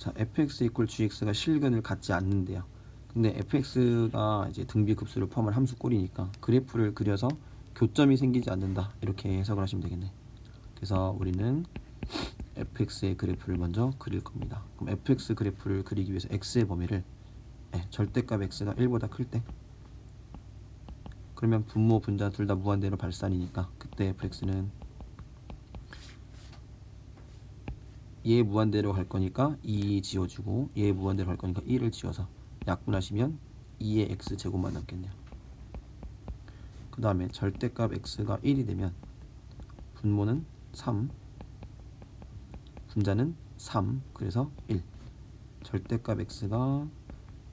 자, fx 이퀄 gx가 실근을 갖지 않는데요. 근데 fx가 이제 등비 급수를 포함한 함수 꼴이니까 그래프를 그려서 교점이 생기지 않는다. 이렇게 해석을 하시면 되겠네. 그래서 우리는 fx의 그래프를 먼저 그릴 겁니다. 그럼 fx 그래프를 그리기 위해서 x의 범위를 네, 절대값 x가 1보다 클 때 그러면 분모 분자 둘 다 무한대로 발산이니까 그때 fx는 얘 무한대로 갈 거니까 2 지워주고 얘 무한대로 갈 거니까 1을 지워서 약분하시면 2의 x 제곱만 남겠네요. 그 다음에 절대값 x가 1이 되면 분모는 3 분자는 3 그래서 1 절대값 x가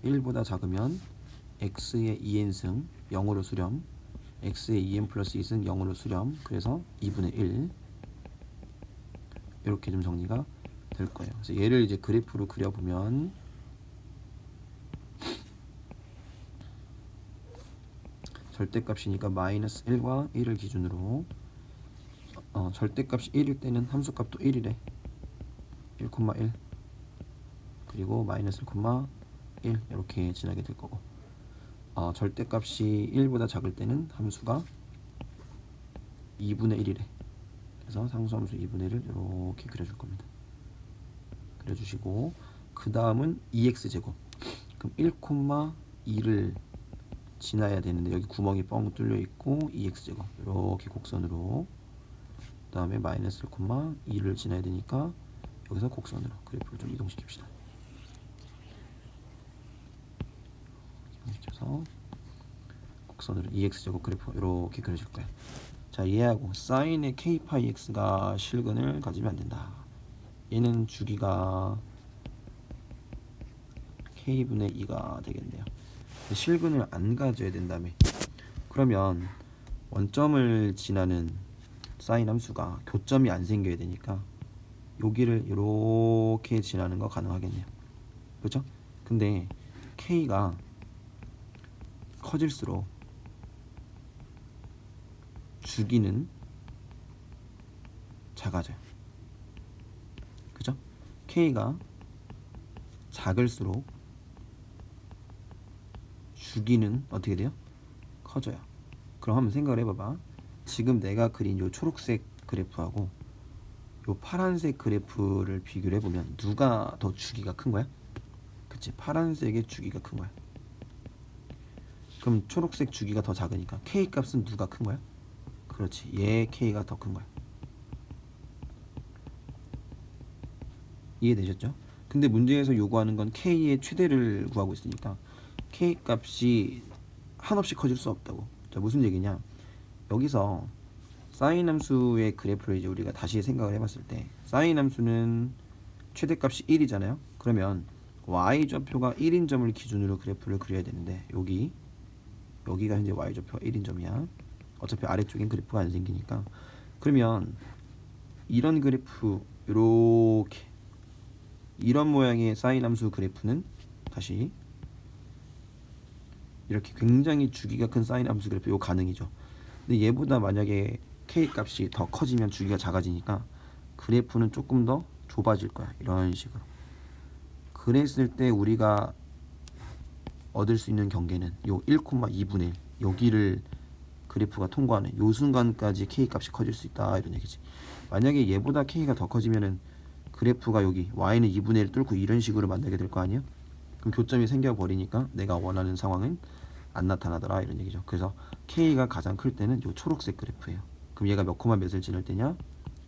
1보다 작으면 x의 2n승 0으로 수렴 x의 2n 플러스 2승 0으로 수렴 그래서 2분의 1 이렇게 좀 정리가 될 거예요. 그래서 얘를 이제 그래프로 그려보면 절대값이니까 마이너스 1과 1을 기준으로 어, 절대값이 1일 때는 함수값도 1이래. 1,1 그리고 마이너스 1,1 이렇게 지나게 될 거고. 어, 절대값이 1보다 작을 때는 함수가 2분의 1이래 그래서 상수함수 2분의 1을 이렇게 그려줄 겁니다. 그려주시고 그 다음은 2x 제곱. 그럼 1,2를 지나야 되는데 여기 구멍이 뻥 뚫려 있고 2x 제곱. 이렇게 곡선으로. 그 다음에 마이너스 1,2를 지나야 되니까 여기서 곡선으로 그래프를 좀 이동시킵시다. 이동시켜서 곡선으로 2x 제곱 그래프 이렇게 그려줄 거야 자 이해하고 사인의 k 파이 x가 실근을 가지면 안 된다. 얘는 주기가 k분의 2가 되겠네요. 실근을 안 가져야 된다며. 그러면 원점을 지나는 사인 함수가 교점이 안 생겨야 되니까 여기를 이렇게 지나는 거 가능하겠네요. 그렇죠? 근데 k가 커질수록 주기는 작아져요 그죠? k가 작을수록 주기는 어떻게 돼요? 커져요. 그럼 한번 생각을 해봐봐. 지금 내가 그린 요 초록색 그래프하고 요 파란색 그래프를 비교를 해보면 누가 더 주기가 큰 거야? 그치 파란색의 주기가 큰 거야. 그럼 초록색 주기가 더 작으니까 k 값은 누가 큰 거야? 그렇지 얘 k가 더 큰 거야. 이해되셨죠? 근데 문제에서 요구하는 건 k의 최대를 구하고 있으니까 k 값이 한없이 커질 수 없다고. 자 무슨 얘기냐? 여기서 사인 함수의 그래프를 이제 우리가 다시 생각을 해봤을 때 사인 함수는 최대값이 1이잖아요. 그러면 y 좌표가 1인 점을 기준으로 그래프를 그려야 되는데 여기 여기가 현재 y 좌표가 1인 점이야. 어차피 아래쪽엔 그래프가 안 생기니까 그러면 이런 그래프 이렇게 이런 모양의 사인 함수 그래프는 다시 이렇게 굉장히 주기가 큰 사인 함수 그래프 요 가능이죠. 근데 얘보다 만약에 k 값이 더 커지면 주기가 작아지니까 그래프는 조금 더 좁아질 거야. 이런 식으로. 그랬을 때 우리가 얻을 수 있는 경계는 요 1,2분의 1 여기를 그래프가 통과하는 요 순간까지 k 값이 커질 수 있다 이런 얘기지. 만약에 얘보다 k가 더 커지면은 그래프가 여기 y는 2분의 1 뚫고 이런 식으로 만들게 될 거 아니에요? 그럼 교점이 생겨 버리니까 내가 원하는 상황은 안 나타나더라 이런 얘기죠. 그래서 k가 가장 클 때는 요 초록색 그래프예요. 그럼 얘가 몇 콤마 몇을 지날 때냐?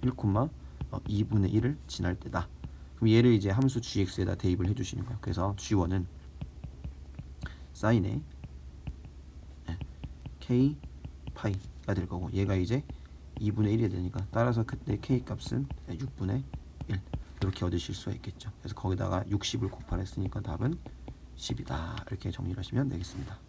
1 콤마 2분의 1을 지날 때다. 그럼 얘를 이제 함수 gx에다 대입을 해주시는 거야. 그래서 g1은 사인의 k 파이가 될 거고 얘가 이제 2분의 1이 되니까 따라서 그때 k 값은 6분의 1 이렇게 얻으실 수가 있겠죠. 그래서 거기다가 60을 곱하했으니까 답은 10이다. 이렇게 정리를 하시면 되겠습니다.